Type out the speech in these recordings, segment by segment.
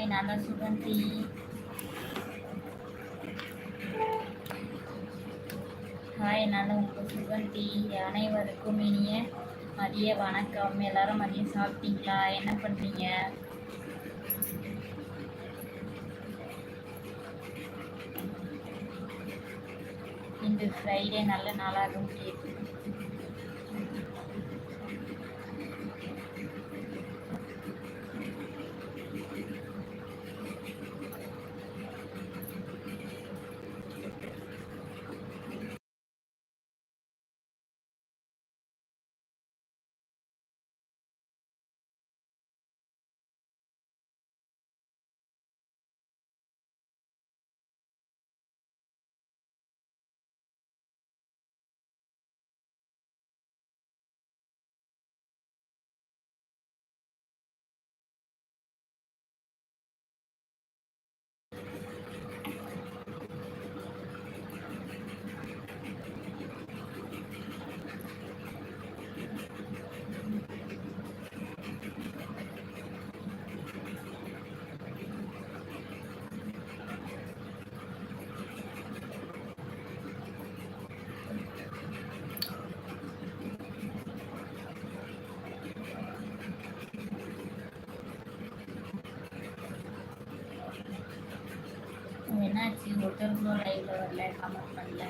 Hi நான் தான் Suganthi hi நான் உங்கள் சுகந்தி அனைவருக்கும் இனிய மதிய வணக்கம். எல்லாரும் மதியம் சாப்பிட்டீங்களா? என்ன பண்ணுறீங்க இன்று ஃப்ரைடே நல்ல நாளாக முடியுது என்னாச்சு ஒருத்தர் கூட லைவ்ல வரல கமெண்ட் பண்ணல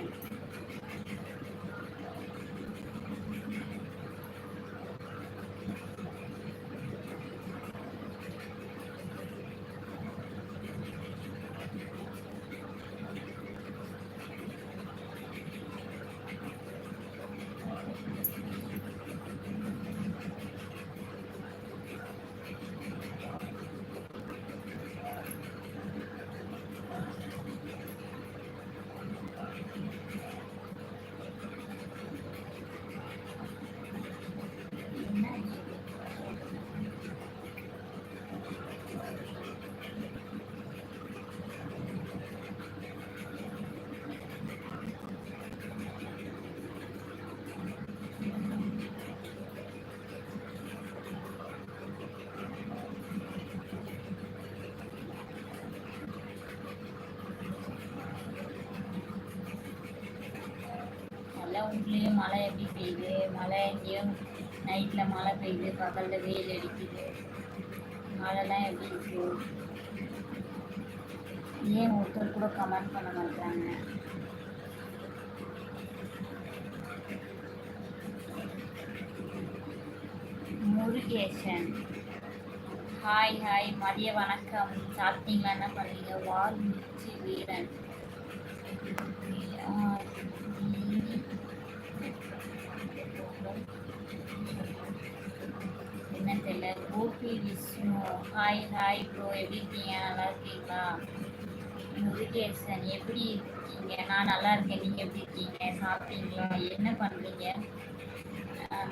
வீட்லேயும் மழை எப்படி பெய்யுது? மழை எங்கேயும் நைட்டில் மழை பெய்யுது பகலில் வெயில் அடிக்குது. மழைலாம் எப்படி இருக்கு? ஏன் ஒருத்தர் கூட கமெண்ட் பண்ண மாட்டாங்க முருகேசன். ஹாய் ஹாய் மதிய வணக்கம். சாப்பிட்டீங்களா? என்ன பண்ணீங்க? வால் முடிச்சு வீரன். ஹாய் ஹாய் ப்ரோ எப்படி இருக்கீங்க? நல்லா இருக்கீங்களா? முருகேசன் எப்படி இருக்கீங்க? நான் நல்லா இருக்கேன். நீங்கள் எப்படி இருக்கீங்க? சாப்பிட்டீங்களா? என்ன பண்ணுறீங்க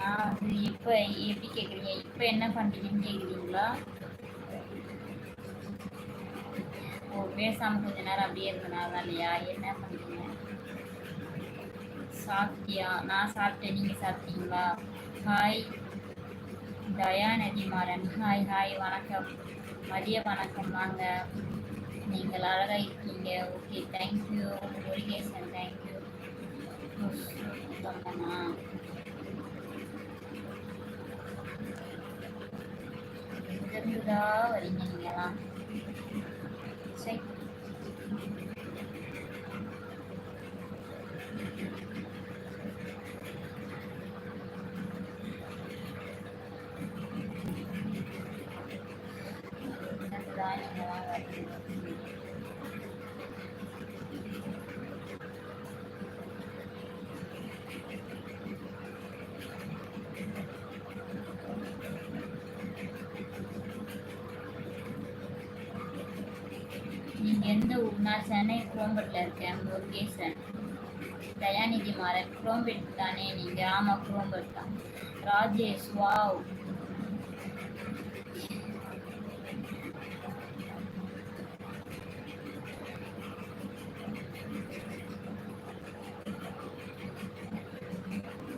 நான் வந்து இப்போ எப்படி கேட்குறீங்க இப்போ என்ன பண்ணுறீங்கன்னு கேட்குறீங்களா ஓ பேசாமல் கொஞ்ச நேரம் அப்படியே இருந்தனால தான் இல்லையா? என்ன பண்ணுறீங்க சாப்பிட்டியா? நான் சாப்பிட்டேன். நீங்கள் சாப்பிட்டீங்களா? ஹாய். தயாநதிமாறன் ஹாய் ஹாய் வணக்கம் மதிய வணக்கம் வாங்க நீங்கள் அழகாக இருக்கீங்க ஓகே தேங்க்யூ முருகேசன் தேங்க்யூ சொல்லமா எங்கிருந்துதா வரீங்க நீங்களாம் சரி எங்கிருந்துதா நீங்களாம் வரீங்க நீங்கள் எந்த ஊர் நான் சென்னை குரோம்பேட்டில் இருக்கேன் முருகேசன் தயாநிதி மாறன் குரோம்பெட் தானே நீங்கள் ஆமாம் குரோம்பெட் தான் ராஜேஷ் வாவ்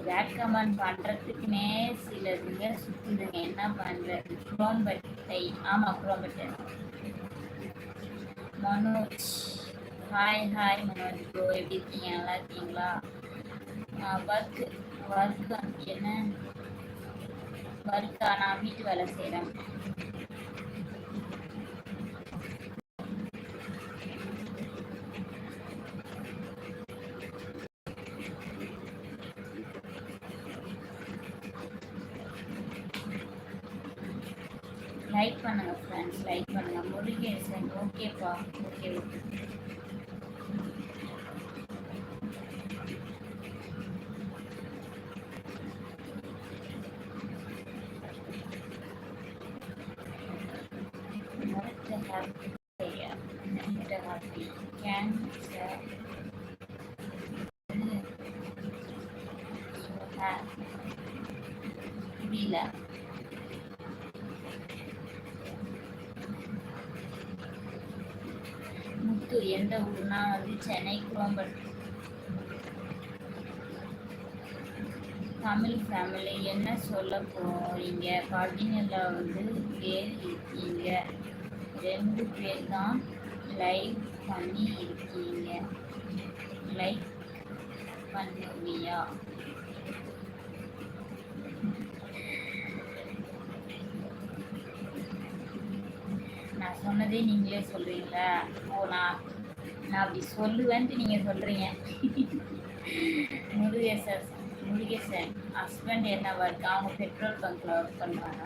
பேட் கமெண்ட் பண்ணுறதுக்குனே சிலதுங்க சுற்றுதுங்க என்ன பண்ணுறது குரோம்பட்டை. ஆமாம் குரோம்பட்டை. Manoj. Hi hi Manoj bro எப்படி இருக்கீங்க? நல்லா இருக்கீங்களா? ஒர்க் ஒர்க் என்ன? ஒர்க்கா நான் வீட்டு வேலை செய்கிறேன் லைக் பண்ணுங்க ஃப்ரெண்ட்ஸ் லைக் பண்ணுங்க முருகேசன் ஓகேப்பா okay okay happy happy cancer புரியல முத்து எந்த ஊர்னா வந்து சென்னை குரோம்பல் தமிழ் ஃபேமிலி என்ன சொல்ல போறீங்க? பதினெல்ல வந்து பேர் இருக்கீங்க. ரெண்டு பேர் தான் லைக் பண்ணி இருக்கீங்க லைக் பண்ணுவியா? நான் சொன்னதே நீங்களே சொல்றீங்களா? ஓ நான் நான் அப்படி சொல்லுவேன்ட்டு நீங்கள் சொல்கிறீங்க முருகேசன் முருகேசன் ஹஸ்பண்ட் என்ன ஒர்க் அவங்க பெட்ரோல் பங்க்கில் ஒர்க் பண்ணுறாங்க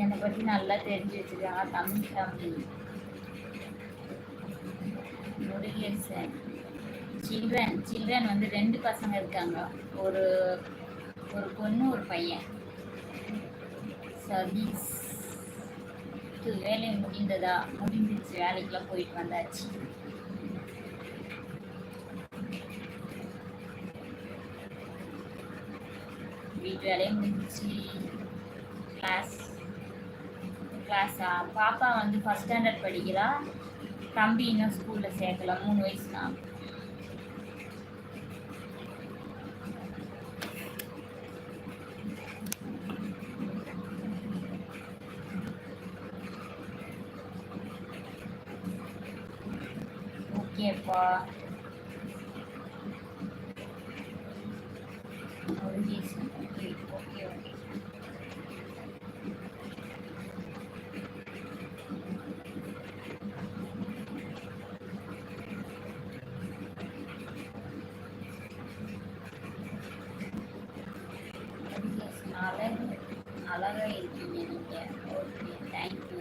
என்னை பற்றி நல்லா தெரிஞ்சு வச்சுருக்காங்க தமிழ் ஃபேமிலி சில்ட்ரன் சில்ட்ரன் வந்து ரெண்டு பசங்க இருக்காங்க. ஒரு ஒரு பொண்ணு ஒரு பையன். சதீஷ் வேலை முடிந்ததா? முடிஞ்சிச்சு வேலைக்கெல்லாம் போயிட்டு வந்தாச்சு. வீட்டு வேலையும் முடிஞ்சிச்சு. கிளாஸ் கிளாஸா பாப்பா வந்து ஃபஸ்ட் ஸ்டாண்டர்ட் படிக்கிறா. தம்பி இன்னும் ஸ்கூலில் சேர்க்கல மூணு வயசு தான். ஓகேப்பா ஓகே ஓகே ஓகே அழகு அழகாக இருக்கீங்க நீங்கள் ஓகே தேங்க்யூ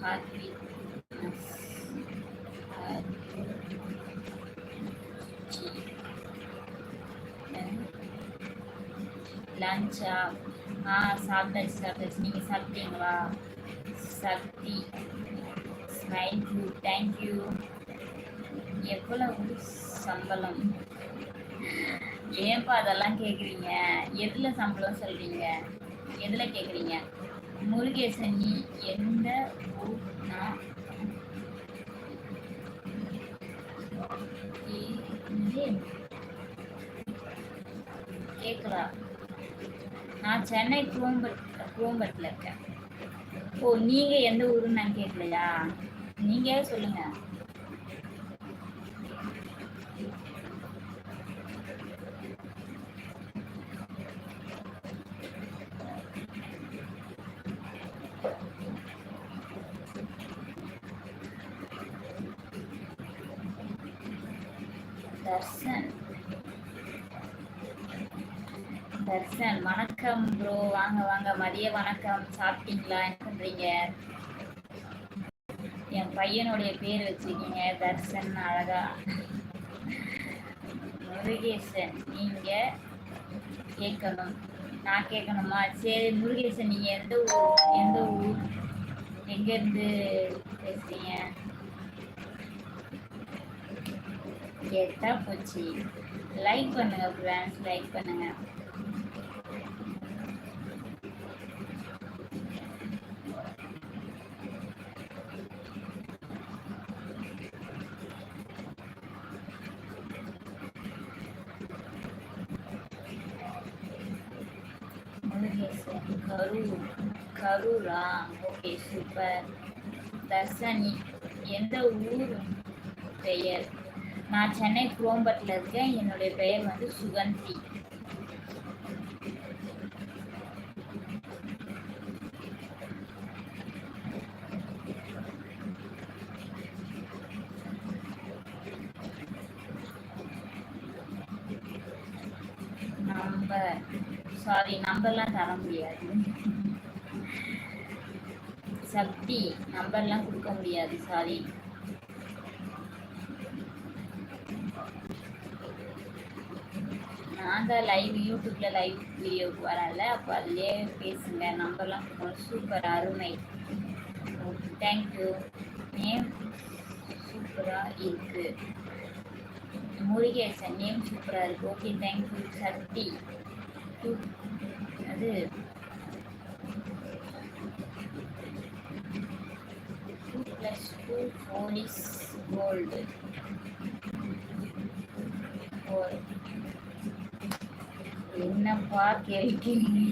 ஹாப்பி லஞ்சா ஆ சாப்பிட்டாச்சு சாப்பிட்டாச்சு நீங்கள் சாப்பிட்டீங்களா சக்தி தேங்க்யூ தேங்க்யூ எவ்வளவு சம்பளம். ஏன்பா அதெல்லாம் கேட்குறீங்க எதில் சம்பளம் சொல்கிறீங்க எதில் கேட்குறீங்க முருகேசன் நீ எந்த ஊர்னா? கேட்குறா நான் சென்னை குரோம்பட் குரோம்பட்டில் இருக்கேன். ஓ நீங்கள் எந்த ஊருன்னு நான் கேட்கலையா நீங்க சொல்லுங்க தர்சன் தர்சன் வணக்கம் ப்ரோ வாங்க வாங்க மதிய வணக்கம். சாப்பிட்டீங்களா? என்ன பண்றீங்க? என் பையனுடைய பேர் வச்சிருக்கீங்க தர்சன் அழகா. முருகேசன் நீங்க கேட்கணும். நான் கேட்கணுமா? சரி முருகேசன் நீங்க எந்த ஊர் எந்த ஊர் எங்கேருந்து பேசுறீங்க? கேட்டா போச்சு. லைக் பண்ணுங்க ஃப்ரெண்ட்ஸ் லைக் பண்ணுங்க முருகேசன் கரூர் கரூரா ஓகே சூப்பர். தர்சனி எந்த ஊர் பெயர்? நான் சென்னை குரோம்பட்டில் இருக்கேன். என்னுடைய பெயர் வந்து சுகந்தி. நம்பர். சாரி நம்பர்லாம் தர முடியாது. சக்தி நம்பர்லாம் கொடுக்க முடியாது சாரி நான் தான் லைவ் யூடியூப்ல லைவ் வீடியோ வரல அப்போ அதிலே பேசுங்க நம்பர்லாம் சூப்பர் அருமை. தேங்க்யூ நேம் சூப்பராக இருக்கு. முருகேசன் நேம் சூப்பராக இருக்கு. Okay thank you Sakthi. Two அது two plus two four is gold four என்னப்பா கேட்கிறீங்க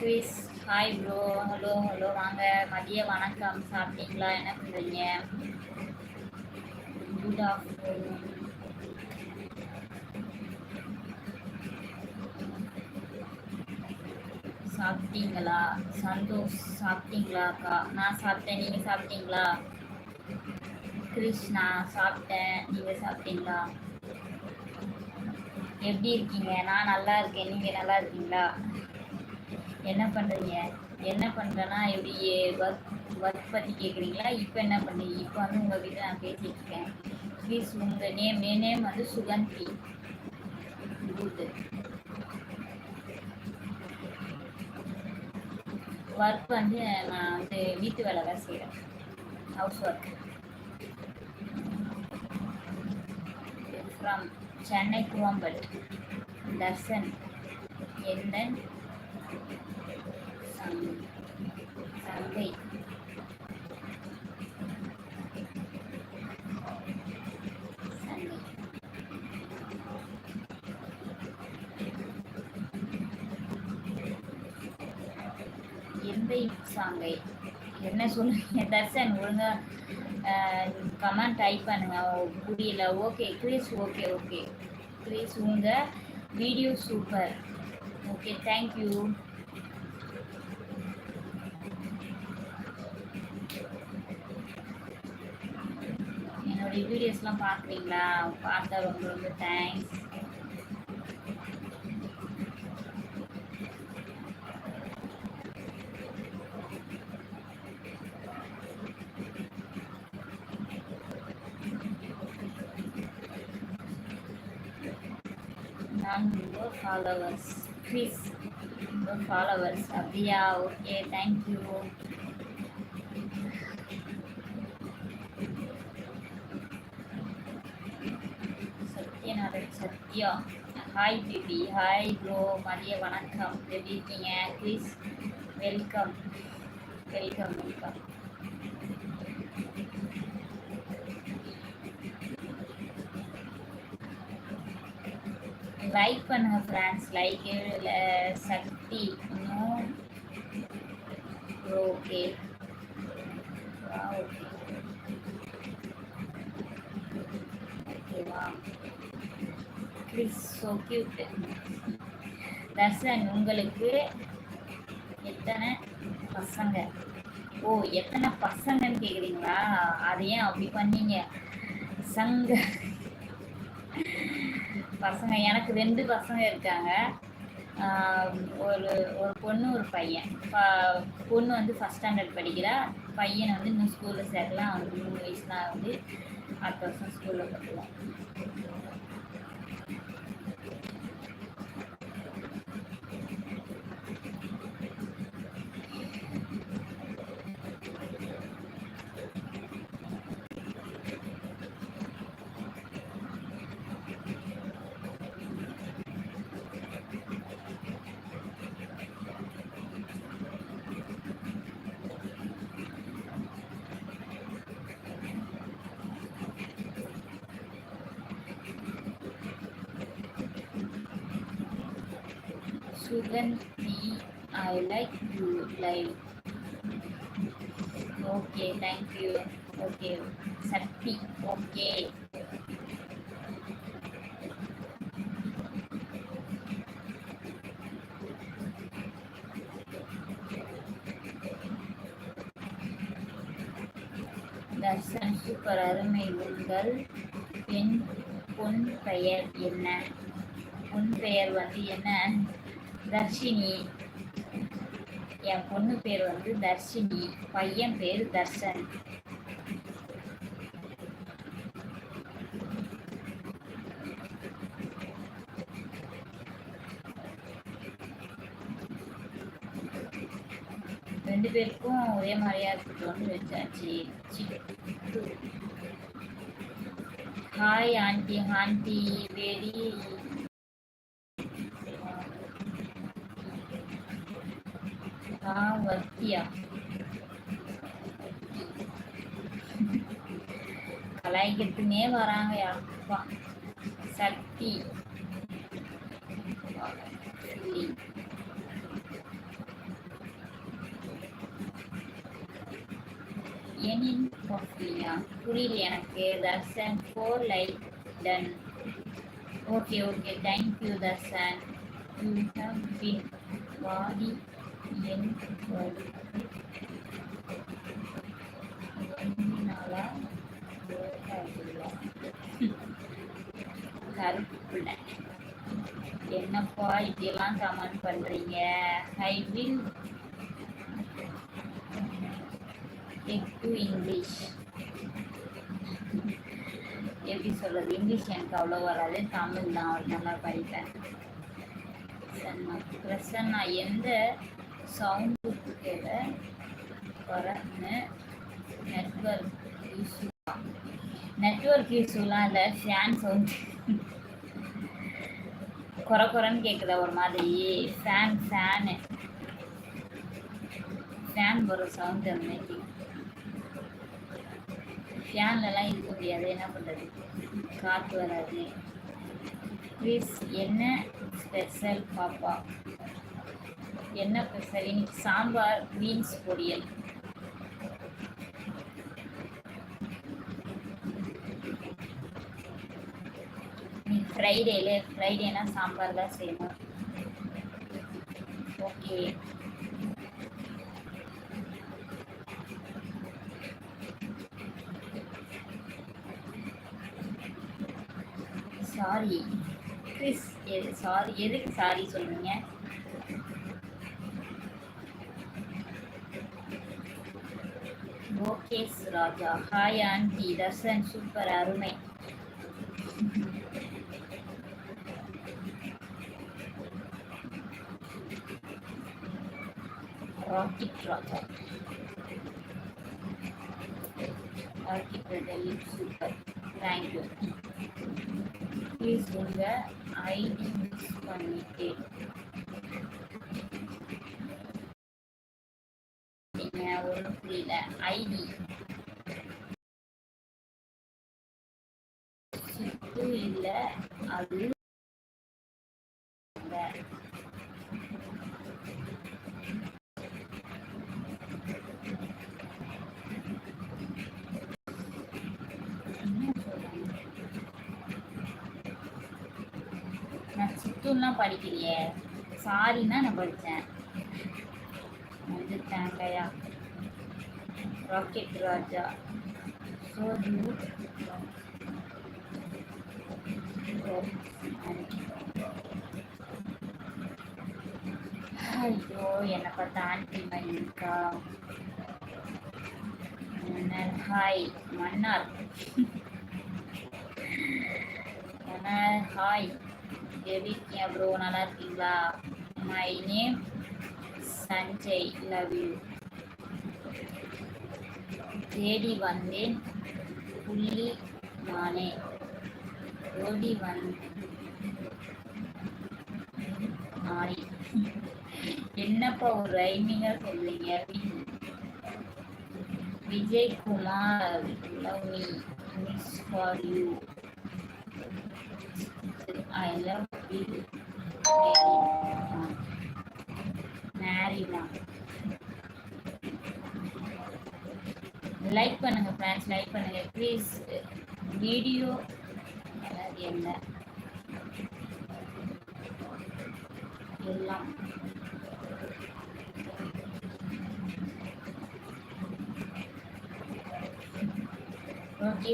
Chris hi bro hello hello வாங்க மதிய வணக்கம் சாப்பிட்டீங்களா என்ன பண்ணுறீங்க குட் ஆஃப்டர்நூன் சாப்பிட்டீங்களா சந்தோஷ் சாப்பிட்டீங்களா அக்கா? நான் சாப்பிட்டேன் நீங்கள் சாப்பிட்டீங்களா? கிருஷ்ணா சாப்பிட்டேன். நீங்கள் சாப்பிட்டீங்களா? எப்படி இருக்கீங்க? நான் நல்லா இருக்கேன். நீங்கள் நல்லா இருக்கீங்களா? என்ன பண்ணுறீங்க என்ன பண்ணுறேன்னா எப்படி ஒர்க் ஒர்க் பற்றி கேட்குறீங்களா இப்போ என்ன பண்ணுறீங்க இப்போ வந்து உங்கள் வீட்டில் நான் பேசிகிட்டு இருக்கேன். ப்ளீஸ் உங்கள் நேம் என் நேம் வந்து சுகந்தி. குட் ஒர்க் வந்து நான் வந்து வீட்டு வேலை தான் செய்கிறேன் ஹவுஸ் ஒர்க் ஃப்ரம் சென்னை குவம்பல் தர்சன் எந்தன் சங்கை எந்த சாங்கை என்ன சொல்லுங்க தர்சன் ஒழுங்கா கமெண்ட் டைப் பண்ணுங்க. புரியல. Okay Chris okay okay Chris உங்க video super okay thank you என்னுடைய வீடியோஸ்லாம் பார்க்குறீங்களா? பார்த்தா ரொம்ப ரொம்ப தேங்க்ஸ் நான் உங்க ஃபாலோவர்ஸ் ப்ளீஸ் உங்க ஃபாலோவர்ஸ் அப்படியா okay thank you Sathyanathan Sathya hi baby hi bro மதிய வணக்கம் எப்படி இருக்கீங்க please welcome welcome welcome like பண்ணுங்க ஃப்ரெண்ட்ஸ் லைக் சக்தி. இன்னும் ஓகே ஓகேவா ப்ளீஸ் ஸோ கியூட் தர்சன் உங்களுக்கு எத்தனை பசங்க? ஓ எத்தனை பசங்கன்னு கேக்குறீங்களா? அதை ஏன் அப்படி பண்ணீங்க. சங்க. பசங்க எனக்கு ரெண்டு பசங்க இருக்காங்க. ஒரு ஒரு பொண்ணு ஒரு பையன். பொண்ணு வந்து ஃபஸ்ட் ஸ்டாண்டர்ட் படிக்கிறா. பையனை வந்து இன்னும் ஸ்கூலில் சேர்க்கலாம் அவனுக்கு மூணு வயசுலாம் வந்து அடுத்த வருஷம் ஸ்கூலில் கட்டுவோம் Suganti, I like you live. Okay, thank you. Okay, Sakti, okay. Darshan super அருமை உங்கள் பெண் பொன் பெயர் என்ன பொன் பெயர் வந்து என்ன தர்ஷினி. என் பொண்ணு பேர் வந்து தர்ஷினி. பையன் பேர் தர்ஷன். ரெண்டு பேருக்கும் ஒரே மாதிரியா இருக்கட்டும்னு வச்சாச்சு. ஹாய் ஆண்டி ஆண்டி வெரி வத்தியா கலாய்க்கிறதுனே வராங்க அப்பா. சக்தி. எனின் காஃபியா புரியல எனக்கு. Darshan four like done okay okay thank you Darshan you how பின் பாடி என் என்னப்பா இப்படியெல்லாம் கமெண்ட் பண்றீங்க? I will take to English எப்படி சொல்றது? இங்கிலீஷ் எனக்கு அவ்வளோ வராது தமிழ் தான் அவர் நல்லா படிப்பேன். பிரசன்னா எந்த சவுண்டு டுகெதர் வரன்னு. நெட்ஒர்க் இஷ்யூ நெட்ஒர்க் இஷ்யூலாம் இல்லை ஃபேன் சவுண்ட் குறை குறைன்னு கேட்குதா ஒரு மாதிரி. ஃபேன் ஃபேனு ஃபேன் வர சவுண்ட் அந்த மாதிரி. ஃபேன்லலாம் இருக்க முடியாது என்ன பண்ணுறது காற்று வராது. ப்ளீஸ் என்ன ஸ்பெஷல் பாப்பா? என்ன சார் இன்னைக்கு சாம்பார் பீன்ஸ் பொரியல். இன்னைக்கு ஃப்ரைடேல ஃப்ரைடேனா சாம்பார் தான் செய்யணும். ஓகே. சாரி. கிறிஸ் எது சாரி எதுக்கு சாரி சொல்லுங்க okays Raja hi aunty Darshan super அருமை rocket Raja rocket Raja super thank you please உங்கள் ஐடி மிஸ் பண்ணிட்டேன் நீங்கள் ஒன்றும் புரியல ஐடி சித்து இல்லை அது நான் படிக்கலையே. சாரின்னா நான் படித்தேன். வந்து தேங்காயா ராக்கெட் ராஜா. ஸோ ஐயோ என்னை பார்த்தா ஆண்டி மாதிரி மன்னர் ஹாய் மன்னார். மன்னார் ஹாய் எப்படி இருக்கீங்க ப்ரோ நல்லா இருக்கீங்களா my name Sanjay love you தேடி வந்தேன் புள்ளி நானே ஓடி வந்தேன் நானே என்னப்பா ஒரு ரைமிங்கா சொல்லுங்க Vijay Kumar love me miss for you I love like பண்ணுங்க ஃப்ரெண்ட்ஸ் லைக் பண்ணுங்க. ப்ளீஸ் வீடியோ என்ன? எல்லாம். Okay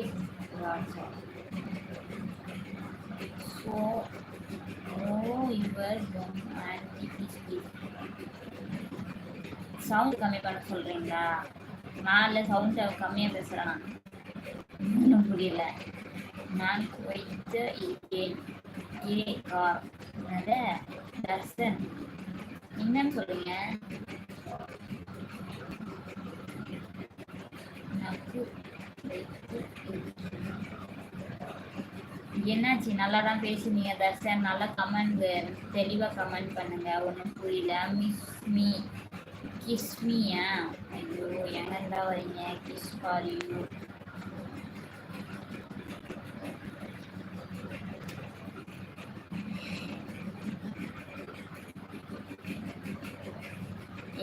so So, oh, your young auntie is sound கம்மி பண்ண சொல்றீங்களா? நான் சவுண்ட் கம்மியாக பேசுகிறேன் இன்னும் புரியல. நான் வைத்து இருக்கேன். ஏ கார் தர்சன். என்னன்னு சொல்லுங்க. நக்கு என்னாச்சு? நல்லா தான் பேசுனீங்க தர்ஷன். நல்லா கமெண்ட் தெளிவாக கமெண்ட் பண்ணுங்க. ஒன்றும் புரியல. மிஸ் மீ கிஸ் மீயா ஐயோ எங்க வரீங்க கிஸ் ஃபார் யூ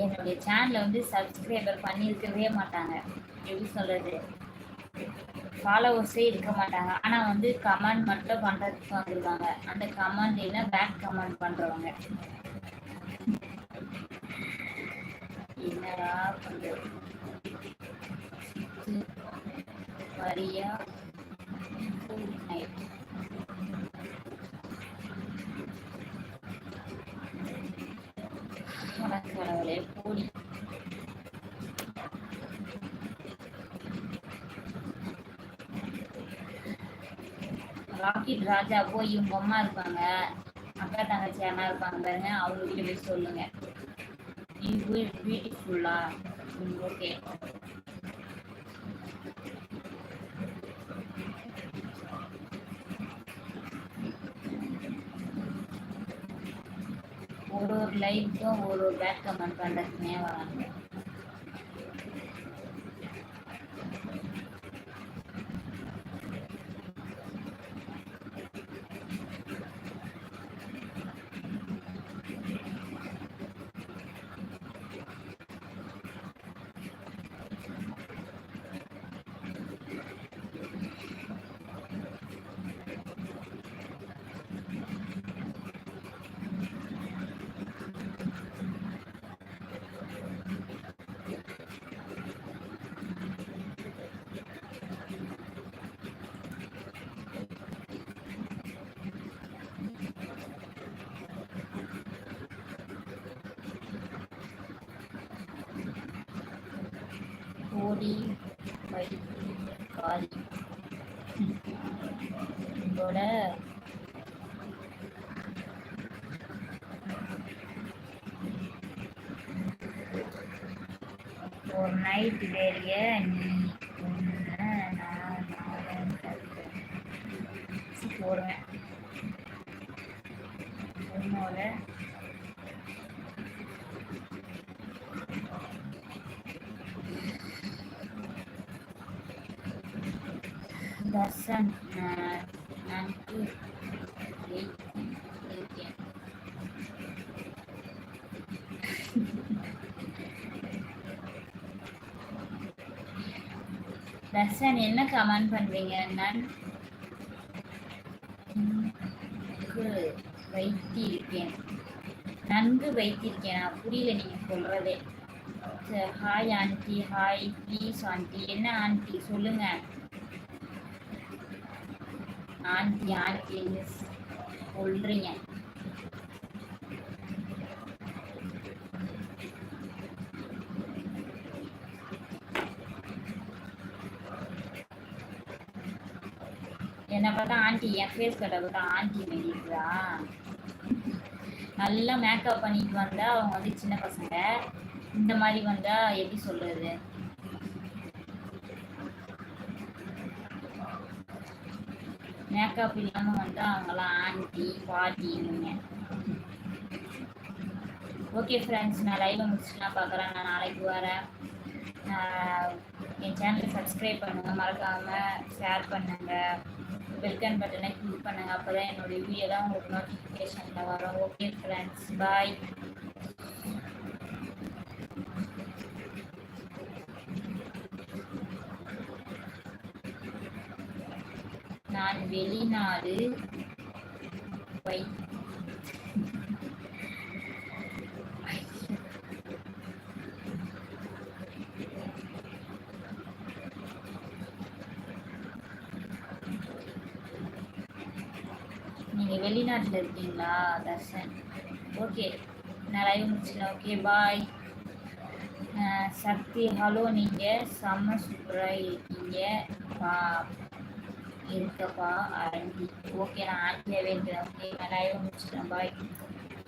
என்னுடைய சேனலை வந்து சப்ஸ்கிரைபர் பண்ணியிருக்கவே மாட்டாங்க. எப்படி சொல்கிறது ஃபாலோவர்ஸே இருக்க மாட்டாங்க. ஆனால் வந்து கமெண்ட் மட்டும் பண்ணுறதுக்கு வந்துருவாங்க அந்த கமெண்ட் என்ன பேக் கமெண்ட் பண்ணுறவங்க என்னடா பண்ணுறது வரியா? நைட் கடவுளே போடி ராக்கெட் ராஜா போய் இவங்க அம்மா இருப்பாங்க அக்கா தங்கச்சி அண்ணா இருப்பாங்க பாருங்க அவங்க கிட்ட போய் சொல்லுங்க பியூட்டிஃபுல்லா ஓகே. ஒரு ஒரு லைஃப்க்கும் ஒரு ஒரு பேக் கமெண்ட் பண்ணுறதுனே வராங்க. கோடி காலி உங்களோட ஒரு நைட் வேறிய நீ போடுவேன் உன்னோட தர்ஷன் நன்கு இருக்கேன் ஹசன் என்ன கமெண்ட் பண்றீங்க? நான் வைத்திருக்கேன். நன்கு வைத்திருக்கேன். புரியல நீங்க சொல்றதே. Hi aunty hi please aunty என்ன ஆண்டி சொல்லுங்க. ஆண்டி ஆண்டி சொல்றீங்க. என்ன பார்த்தா ஆண்டி என் ஃபேஸ் கட்டை பார்த்தா ஆண்டி மாரி நல்லா மேக்கப் பண்ணிட்டு வந்தா அவங்க வந்து சின்ன பசங்க. இந்த மாதிரி வந்தா எப்படி சொல்றது? மேக்கப் இல்லாம வந்தா அவங்களாம் ஆண்டி பாட்டிங்க ஓகே ஃப்ரெண்ட்ஸ் நான் லைவை முடிச்சுன்னா பார்க்குறேன். நான் நாளைக்கு வரேன். ஆஹ் என் சேனலை சப்ஸ்கிரைப் பண்ணுங்கள் மறக்காமல் ஷேர் பண்ணுங்கள் பெல்கன் பட்டனை கிளிக் பண்ணுங்கள் அப்போ தான் என்னுடைய வீடியோலாம் உங்களுக்கு நோட்டிஃபிகேஷனில் வரும். ஓகே ஃப்ரெண்ட்ஸ் பாய் நான் வெளிநாடு வை நீங்கள் வெளிநாட்டில் தர்ஷன் ஓகே நான் லைவ் முடிச்சிடலாம். ஓகே பாய் சக்தி ஹலோ நீங்கள் செம்ம சூப்பராக இருக்கீங்க. பா இருக்கப்பா ஆண்டி ஓகே நான் ஆண்டியாகவே இருக்கிறேன் ஓகே நான் லைவ் முடிச்சிடலாம். பாய்